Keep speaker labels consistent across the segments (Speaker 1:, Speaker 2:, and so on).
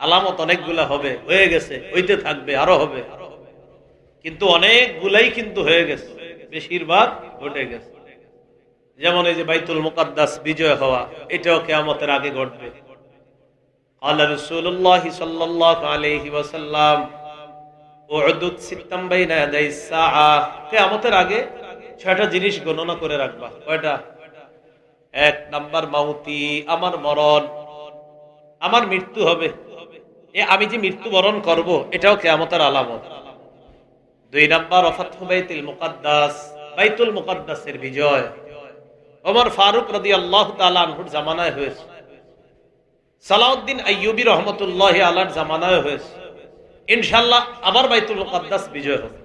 Speaker 1: আলামত অনেকগুলা হবে, হয়ে গেছে, হইতে থাকবে, আরও হবে। কিন্তু অনেকগুলাই কিন্তু হয়ে গেছে, বেশিরভাগ ঘটে গেছে। যেমন এই যে বাইতুল মুকাদ্দাস বিজয় হওয়া, এটাও কেয়ামতের আগে ঘটবে। আল্লাহ রসুল্লাহ সাল্লাহ আলহি ওয়াসাল্লাম কেয়ামতের আগে ছয়টা জিনিস গণনা করে রাখবা। কয়টা? এক, নাম্বার মাউতি, আমার মরণ। আমার মৃত্যু হবে। এ আমি যে মৃত্যুবরণ করব এটাও কেয়ামতের আলামত দুই নাম্বার অফাতহু বাইতুল মুকাদ্দাস বাইতুল মুকাদ্দাসের বিজয় ওমর ফারুক রাদিয়াল্লাহু তাআলা আনহুর জামানায় হয়েছে সালাউদ্দিন আইয়ুবী রহমতুল্লাহ আলার জামানায় হয়েছে ইনশাল্লাহ আবার বাইতুল মুকাদ্দাস বিজয় হবে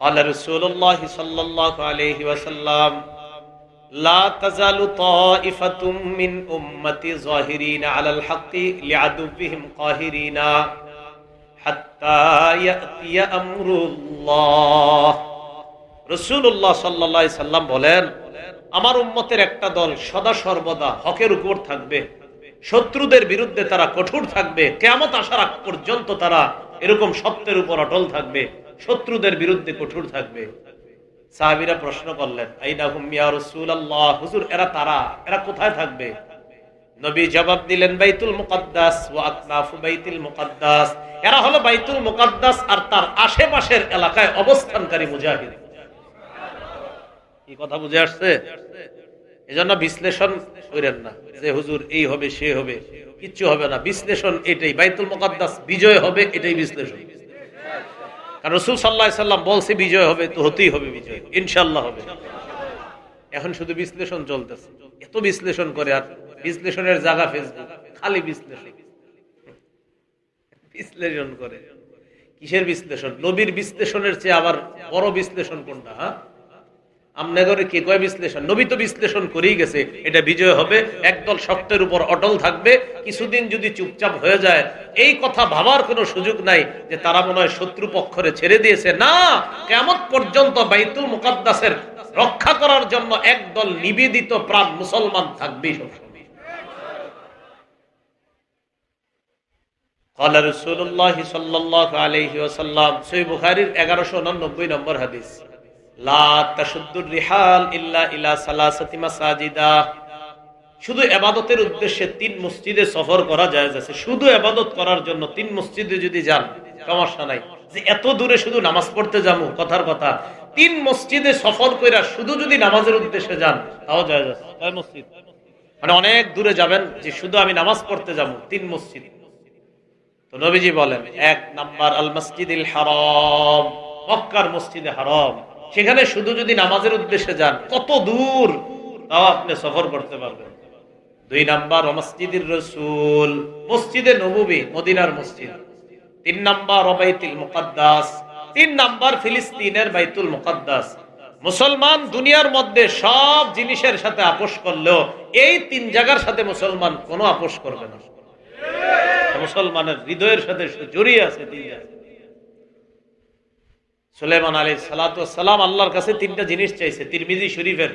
Speaker 1: قال رسول الله صلى الله عليه وسلم বলেন, আমার উম্মতের একটা দল সদা সর্বদা হকের উপর থাকবে, শত্রুদের বিরুদ্ধে তারা কঠোর থাকবে কেমত আসার পর্যন্ত তারা এরকম সত্যের উপর অটল থাকবে, শত্রুদের বিরুদ্ধে কঠোর থাকবে। সাহাবিরা প্রশ্ন করলেন, আইনা হুমিয়া রসুল আল্লাহ হুজুর, এরা তারা? এরা কোথায় থাকবে? নবী জবাব দিলেন, বাইতুল মুকাদ্দাস ওয়া আকনাফু বাইতুল মুকাদ্দাস। এরা হলো বাইতুল মুকাদ্দাস আর তার আশেপাশের এলাকায় অবস্থানকারী মুজাহিদ। কি কথা বুঝে আসছে? এজন্য বিশ্লেষণ করেন না যে হুজুর এই হবে, সে হবে। কিচ্ছু হবে না। বিশ্লেষণ এটাই, বাইতুল মুকাদ্দাস বিজয় হবে, এটাই বিশ্লেষণ। রসুল সাল্লাহ সাল্লাম বলছে বিজয় হবে, তো হতেই হবে বিজয়। ইনশাল্লাহ হবে। এখন শুধু বিশ্লেষণ চলতেছে। এত বিশ্লেষণ করে আর বিশ্লেষণের জায়গা ফেসবুক খালি বিশ্লেষণ। বিশ্লেষণ করে। কিসের বিশ্লেষণ? নবীর বিশ্লেষণের চেয়ে আবার বড় বিশ্লেষণ কোনটা হ্যাঁ? আমনগরে কে কয় বিশ্লেষণ নবী তো বিশ্লেষণ করেই গেছে এটা বিজয় হবে একদল শক্তের উপর অটল থাকবে কিছুদিন যদি চুপচাপ হয়ে যায় এই কথা ভাবার কোনো সুযোগ নাই যে তারা মনে হয় শত্রু পক্ষরে ছেড়ে দিয়েছে না কেমন পর্যন্ত বাইতুল মুকাদ্দাসের রক্ষা করার জন্য একদল নিবেদিত প্রাণ মুসলমান থাকবেই সবসময় قال رسول الله صلى الله عليه وسلم সহিহ বুখারীর 1199 নম্বর হাদিস শুধু এবাদতের উদ্দেশ্যে তিন মসজিদে সফর করা যায় যাচ্ছে শুধু এবাদত করার জন্য তিন মসজিদে যদি যান, সমস্যা নাই। যে এত দূরে শুধু নামাজ পড়তে যাব, কথার কথা। তিন মসজিদে সফর কইরা শুধু যদি নামাজের উদ্দেশ্যে যান, তাও যায় যাচ্ছে মসজিদ? মানে অনেক দূরে যাবেন যে শুধু আমি নামাজ পড়তে যাব, তিন মসজিদ। তো নবীজি বলেন, এক নাম্বার আল মসজিদিল হারম, মক্কার মসজিদে হারাম। সেখানে শুধু যদি নামাজের উদ্দেশ্যে যান, কত দূর? তাও আপনি সফর করতে পারবেন। দুই নাম্বার মসজিদের রসুল। মসজিদে নবুবি, মদিনার মসজিদ। তিন নাম্বার অবাইতুল মুকাদ্দাস। তিন নাম্বার, ফিলিস্তিনের বাইতুল মুকাদ্দাস। মুসলমান দুনিয়ার মধ্যে সব জিনিসের সাথে আপোষ করলেও এই তিন জায়গার সাথে মুসলমান কোনো আপোষ করবে না। মুসলমানের হৃদয়ের সাথে জড়িয়ে আছে তিন জায়গা সুলেমান আলী সালাম আল্লাহর কাছে তিনটা জিনিস চাইছে, তিরমিজি শরীফের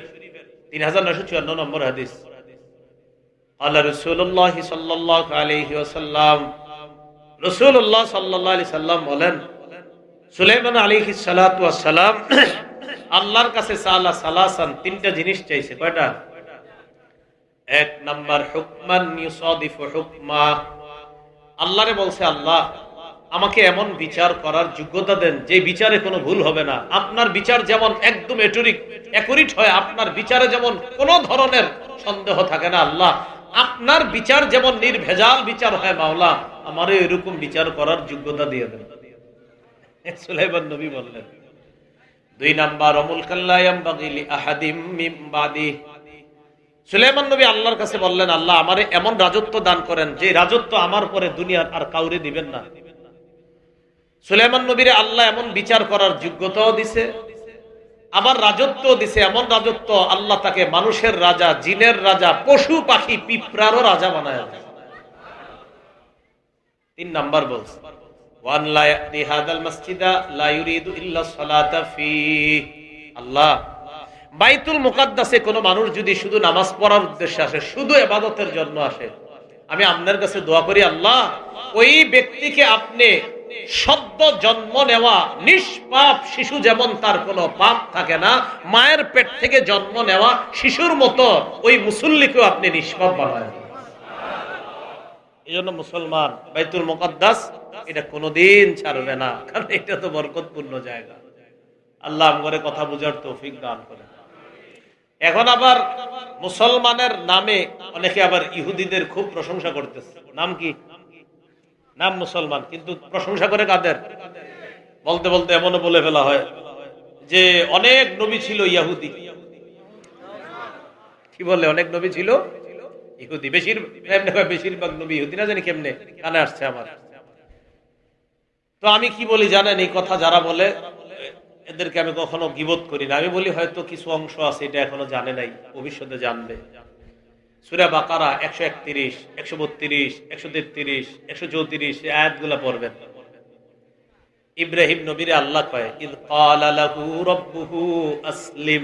Speaker 1: তিন হাজার নশো চুয়ান্ন নম্বর হাদিস। আল্লাহ রসুল্লাহ সাল্লাহ আলহি ওসাল্লাম রসুল্লাহ সাল্লাহ আলি সাল্লাম বলেন সুলেমান আলী সালাম আল্লাহর কাছে সালা সালাসান তিনটা জিনিস চাইছে, কয়টা? এক নাম্বার, হুকমান হুকমা। আল্লাহরে বলছে আল্লাহ আমাকে এমন বিচার করার যোগ্যতা দেন যে বিচারে কোনো ভুল হবে না। আপনার বিচার যেমন একদম এটরিক একরিট হয়, আপনার বিচারে যেমন কোন ধরনের সন্দেহ থাকে না আল্লাহ। আপনার বিচার যেমন নির্ভেজাল বিচার হয় মাওলা আমার এরকম বিচার করার যোগ্যতা দিয়ে দেন। সুলাইমান নবী বললেন, দুই নাম্বার, অমুল সুলেমান নবী আল্লাহর কাছে বললেন, আল্লাহ আমারে এমন রাজত্ব দান করেন যে রাজত্ব আমার পরে দুনিয়ার আর কাউরে দিবেন না। সুলেমান নবীরে আল্লাহ এমন বিচার করার যোগ্যতাও দিছে, আবার রাজত্ব দিছে এমন রাজত্ব আল্লাহ তাকে মানুষের রাজা, জিনের রাজা, পশু পাখি, পিঁপড়ারও রাজা বানায় তিন নাম্বার বলছে কোনো মানুষ যদি শুধু নামাজ পড়ার উদ্দেশ্যে আসে, শুধু আসে, আমি আপনার কাছে দোয়া করি আল্লাহ, ওই ব্যক্তিকে আপনি সদ্য জন্ম নেওয়া নিষ্পাপ শিশু যেমন তার কোনো পাপ থাকে না, মায়ের পেট থেকে জন্ম নেওয়া শিশুর মতো ওই মুসল্লিকেও আপনি নিষ্পাপ বানায় এই জন্য মুসলমান বাইতুল মুকদ্দাস এটা কোনোদিন ছাড়বে না, কারণ এটা তো বরকতপূর্ণ জায়গা। আল্লাহ আমগরে কথা বুঝার তৌফিক দান করে এখন আবার মুসলমানের নামে অনেকে আবার ইহুদিদের খুব প্রশংসা করতেছে। নাম কি? নাম মুসলমান, কিন্তু প্রশংসা করে কাদের? বলতে বলতে এমনও বলে ফেলা হয় যে অনেক নবী ছিল ইয়াহুদি। কি বলে অনেক নবী ছিল? ইহুদি, বেশির বেশিরভাগ নবী ইহুদি না জানি কেমনে? কানে আসছে আমার। তো আমি কি বলি জানেন, এই কথা যারা বলে, এদেরকে আমি কখনো গিবোধ করি না। আমি বলি হয়তো কিছু অংশ আছে, এটা এখনও জানে নাই, ভবিষ্যতে জানবে। সুরা বাকারা একশো একত্রিশ, একশো বত্রিশ, একশো তেত্রিশ, একশো চৌত্রিশ এই আয়াতগুলা পড়বেন। ইব্রাহিম নবীরে আল্লাহ আসলিম।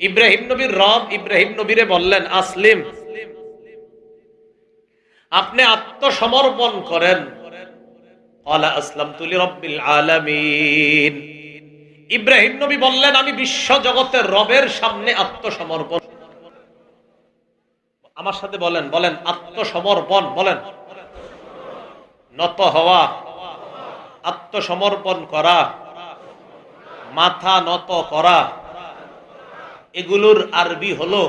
Speaker 1: ইব্রাহিম নবীর রব ইব্রাহিম নবীরে বললেন, আসলিম। আপনি আত্মসমর্পণ করেন। ইব্রাহিম নবী বললেন, আমি বিশ্ব জগতের রবের সামনে আত্মসমর্পণ আমার সাথে বলেন বলেন, আত্মসমর্পণ, বলেন। নত হওয়া, আত্মসমর্পণ করা, মাথা নত করা, এগুলোর আরবি হলো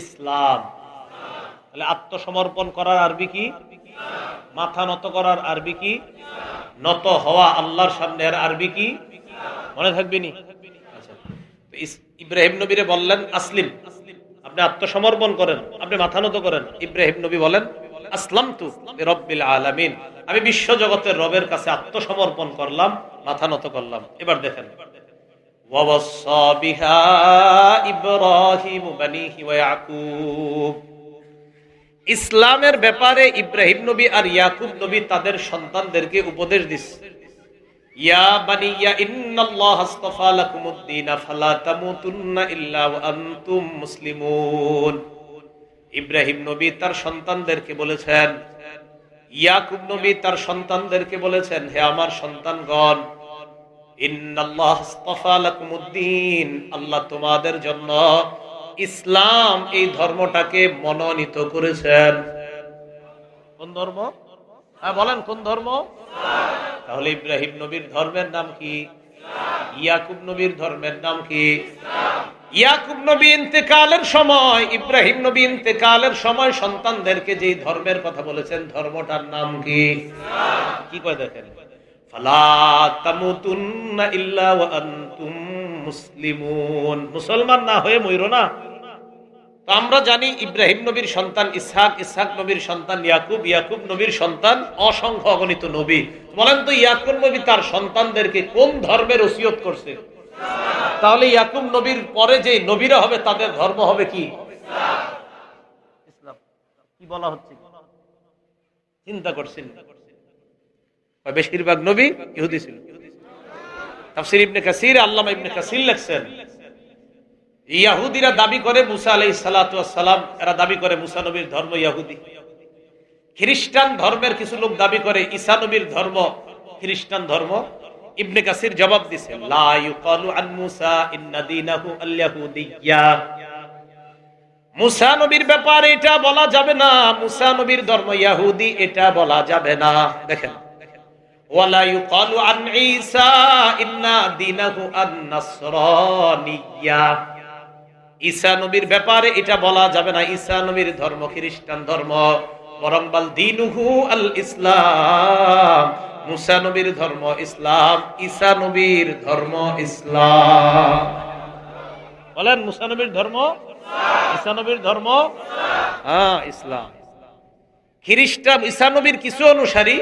Speaker 1: ইসলাম। তাহলে আত্মসমর্পণ করার আরবি কি? মাথা নত করার আরবি কি? নত হওয়া আল্লাহর সামনে আর আরবি কি? মনে থাকবে নি? আচ্ছা। ইব্রাহিম নবীরে বললেন, আসলিম। আপনি আত্মসমর্পণ করেন, আপনি মাথা নত করেন। ইব্রাহিম নবী বলেন আসলাম তু রব্বিল আলামিন। আমি বিশ্ব জগতের রবের কাছে আত্মসমর্পণ করলাম, মাথা নত করলাম। এবার দেখেন। ইসলামের ব্যাপারে ইব্রাহিম নবী আর ইয়াকুব নবী তাদের সন্তানদেরকে উপদেশ দিচ্ছে। ইব্রাহিম নবী তার সন্তানদেরকে বলেছেন, ইয়াকুব নবী তার সন্তানদেরকে বলেছেন, হে আমার সন্তানগণ আল্লাহ তোমাদের জন্য ইসলাম এই ধর্মটাকে মনোনীত করেছেন। কোন ধর্ম? হ্যাঁ বলেন কোন ধর্ম? তাহলে ইব্রাহিম নবীর ধর্মের নাম কি? ইয়াকুব নবীর ধর্মের নাম কি? ইয়াকুব নবী ইন্তেকালের সময়, ইব্রাহিম নবী ইন্তেকালের সময় সন্তানদেরকে যে ধর্মের কথা বলেছেন, ধর্মটার নাম কি? কি কয় দেখেন? মুসলিমুন। মুসলমান না হয়ে মইরো না। তো আমরা জানি ইব্রাহিম নবীর সন্তান ইসহাক ইসহাক নবীর সন্তান ইয়াকুব ইয়াকুব নবীর সন্তান অসংখ্য অগণিত নবী। বলেন তো ইয়াকুব নবী তার সন্তানদেরকে কোন ধর্মের ওসিয়ত করছে? তাহলে ইয়াকুব নবীর পরে যে নবীরা হবে তাদের ধর্ম হবে কি? ইসলাম। কি বলা হচ্ছে? চিন্তা করছেন? বেশিরভাগ নবী ইহুদি ছিল। তাফসির ইবনে কাসির আল্লামা ইবনে কাসির লেখছেন ইয়াহুদিরা দাবি করে মুসা আলাই সালাম, এরা দাবি করে মুসা নবীর ধর্ম ইয়াহুদি। খ্রিস্টান ধর্মের কিছু লোক দাবি করে ঈসা নবীর ধর্ম খ্রিস্টান ধর্ম। ইবনে কাসির জবাব দিছে মুসা নবীর ব্যাপারে এটা বলা যাবে না, মুসা নবীর ধর্ম ইয়াহুদি, এটা বলা যাবে না। দেখেন ইন্না ঈসা নবীর ব্যাপারে এটা বলা যাবে না। ঈসা নবীর ধর্ম খ্রিস্টান ধর্ম। বরং বাল দিনুহু আল ইসলাম। মুসা নবীর ধর্ম ইসলাম, ঈসা নবীর ধর্ম ইসলাম। বলেন, মুসা নবীর ধর্ম? ঈসা নবীর ধর্ম? হ্যাঁ ইসলাম। খ্রিস্টান, ঈসা নবীর কিছু অনুসারী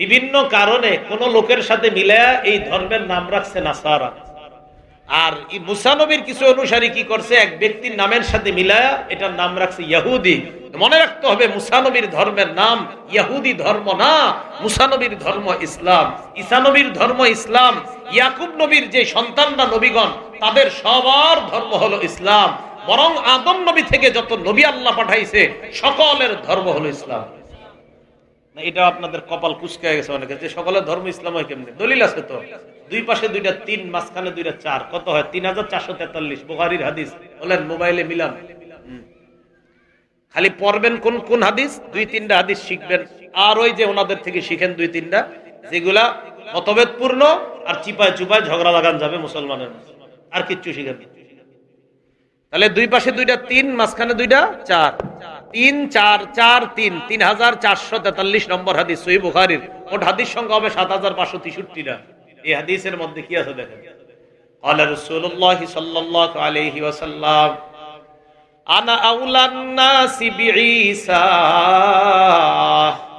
Speaker 1: বিভিন্ন কারণে কোন লোকের সাথে মিলে এই ধর্মের নাম রাখছে নাসারা। আর মুসানবীর কিছু অনুসারী কি করছে? এক ব্যক্তির নামের সাথে মিলায়া এটার নাম রাখছে ইয়াহুদি। মনে রাখতে হবে মুসানবীর ধর্মের নাম ইয়াহুদি ধর্ম না মুসানবীর ধর্ম ইসলাম। ইসানবীর ধর্ম ইসলাম, ইয়াকুব নবীর যে সন্তানরা নবীগণ, তাদের সবার ধর্ম হলো ইসলাম। বরং আদম নবী থেকে যত নবী আল্লাহ পাঠাইছে, সকলের ধর্ম হলো ইসলাম। এটা আপনাদের কপাল কুচকে গেছে অনেকে যে সকলের ধর্ম ইসলাম হয় কেমনি? দলিল আছে তো। দুই পাশে দুইটা, তিন, মাঝখানে দুইটা, চার। কত হয়? তিন হাজার চারশো তেতাল্লিশ। বুখারির হাদিস। বলেন, মোবাইলে মিলান। খালি পড়বেন কোন কোন হাদিস? দুই, তিনটা হাদিস শিখবেন। আর ওই যে ওনাদের থেকে শিখেন দুই, তিনটা, যেগুলা মতভেদপূর্ণ আর চিপায় চুপায় ঝগড়া লাগান যাবে মুসলমানের আর কিচ্ছু শিখেন তাহলে দুই পাশে দুইটা, তিন, মাঝখানে দুইটা, চার। তিন, চার চার, তিন। তিন হাজার চারশো তেতাল্লিশ নম্বর হাদিস, সহি বুখারির। ওট হাদিস সংখ্যা হবে সাত হাজার পাঁচশো তেষট্টিটা। এই হাদিসের মধ্যে কি আছে দেখেন قال رسول الله صلى الله عليه وسلم أنا أولى الناس بعيسى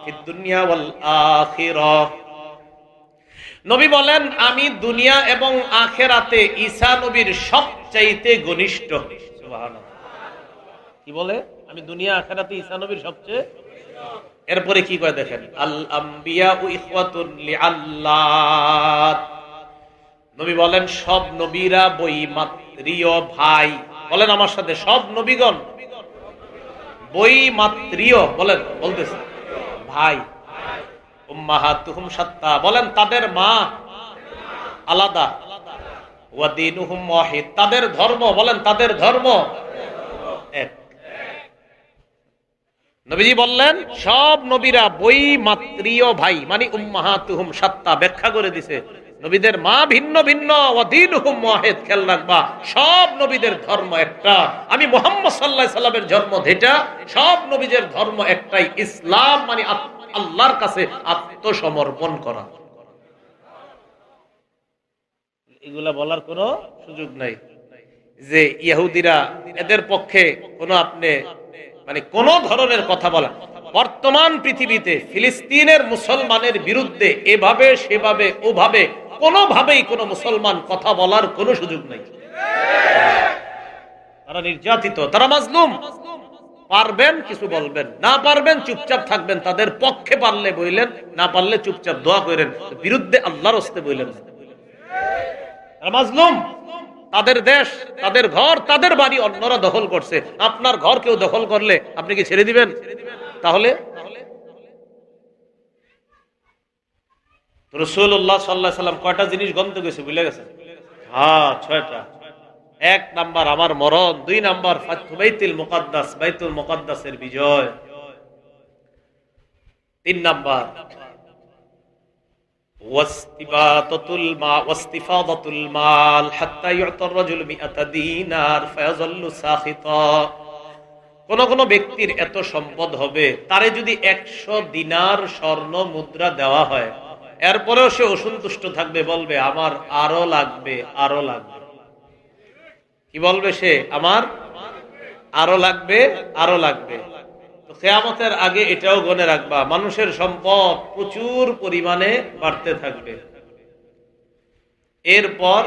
Speaker 1: في الدنيا والآخرة নবী বলেন আমি দুনিয়া এবং আখেরাতে ঈসা নবীর সবচাইতে ঘনিষ্ঠ সুবহানাল্লাহ। কি বলে আমি দুনিয়া আখেরাতে ঈসা নবীর সবচেয়ে এরপরে কি করে দেখেন? নবী বলেন, সব নবীরা বই মাত্রীয় ভাই। বলেন আমার সাথে, সব নবীগণ বই মাত্রীয় বলেন, বলতেছে, ভাই। উম্মাহাতুহুম সাত্তা। বলেন, তাদের মা আলাদা। তাদের ধর্ম, বলেন, তাদের ধর্ম এক নবীজি বললেন, সব নবীরা বই মাত্রীয় ভাই মানে উম্মাহাতুহুম সাত্তা ব্যাখ্যা করে দিছে। নবীদের মা ভিন্ন ভিন্ন সব নবীদের ধর্ম একটা। আমি মোহাম্মদ সাল্লাল্লাহু সাল্লামের জন্ম যেটা, সব নবীদের ধর্ম একটাই, ইসলাম মানে আল্লাহর কাছে আত্মসমর্পণ করা। এগুলা বলার কোনো সুযোগ নাই। যে ইহুদিরা এদের পক্ষে কোনো আপনি মানে কোন ধরনের কথা বলা বর্তমান পৃথিবীতে ফিলিস্তিনের মুসলমানের বিরুদ্ধে এভাবে, সেভাবে, ওভাবে, কোনোভাবেই কোনো মুসলমান কথা বলার কোনো সুযোগ নাই। তারা নির্যাতিত, তারা মাজলুম। পারবেন কিছু বলবেন, না পারবেন চুপচাপ থাকবেন, তাদের পক্ষে পারলে বইলেন, না পারলে চুপচাপ দোয়া করেন বিরুদ্ধে আল্লাহর হস্তে বইলেন মাজলুম। তাদের দেশ, তাদের ঘর, তাদের বাড়ি অন্যরা দখল করছে। আপনার ঘর কেউ দখল করলে আপনি কি ছেড়ে দিবেন? তাহলে? রসুল্লাহ কয়টা জিনিস গন্ত গেছে হ্যাঁ ছয়টা। এক নাম্বার আমার মরণ, দুই নাম্বার বাইতুল মুকাদ্দাস, বাইতুল বিজয়। তিন নাম্বার কোন কোন ব্যক্তির এত সম্পদ হবে, তারে যদি একশো দিনার স্বর্ণ মুদ্রা দেওয়া হয়, এরপরেও সে অসন্তুষ্ট থাকবে, বলবে, আমার আরও লাগবে আরও লাগবে। কি বলবে সে? আমার আরও লাগবে আরও লাগবে। কেয়ামতের আগে এটাও গনে রাখবা, মানুষের সম্পদ প্রচুর পরিমাণে বাড়তে থাকবে। এরপর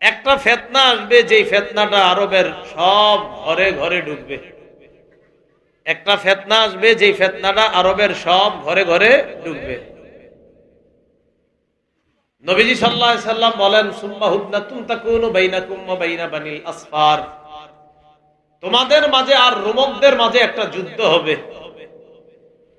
Speaker 1: একটা ফেতনা আসবে, যেই ফেতনাটা আরবের সব ঘরে ঘরে ঢুকবে। একটা ফেতনা আসবে, যেই ফেতনাটা আরবের সব ঘরে ঘরে ঢুকবে। নবীজি আলাইহি সাল্লাম বলেন, সুম্মা হুদনাতুন তাকুনু বাইনাকুম ওয়া বাইনা বানিল আসফার। তোমাদের মাঝে আর রোমকদের মাঝে একটা যুদ্ধ হবে।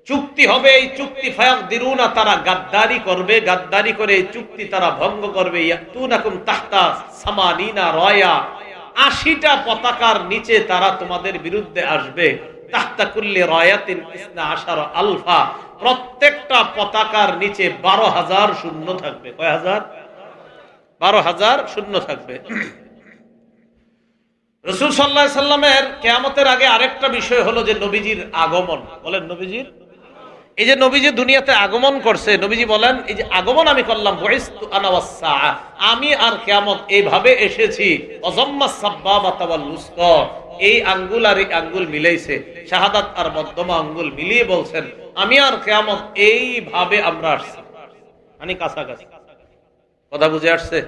Speaker 1: চুক্তি হবে, এই চুক্তি ফায়াক দিরুনা তারা গাদ্দারি করবে, গাদ্দারি করে এই চুক্তি তারা ভঙ্গ করবে। ইয়াতুনাকুম তাহতা সামানিনা রয়া। আশিটা পতাকার নিচে তারা তোমাদের বিরুদ্ধে আসবে। আলফা। প্রত্যেকটা পতাকার নিচে বারো হাজার শূন্য থাকবে। কয় হাজার? বারো হাজার শূন্য থাকবে। রসুল সাল্লামের কেয়ামতের আগে আরেকটা বিষয় হলো যে নবীজির আগমন। বলেন নবীজির? এই যে নবীজি দুনিয়াতে আগমন করছে, নবীজি বলেন, এই যে আগমন আমি করলাম। আমি আর কেয়ামত এইভাবে এসেছি লুসতা। এই আঙ্গুল আর এই আঙ্গুল মিলাইছে। শাহাদাত আর মধ্যমা আঙ্গুল মিলিয়ে বলছেন, আমি আর কেয়ামত এইভাবে আমরা আসছি। মানে কাছাকাছি। কথা বুঝে আসছে?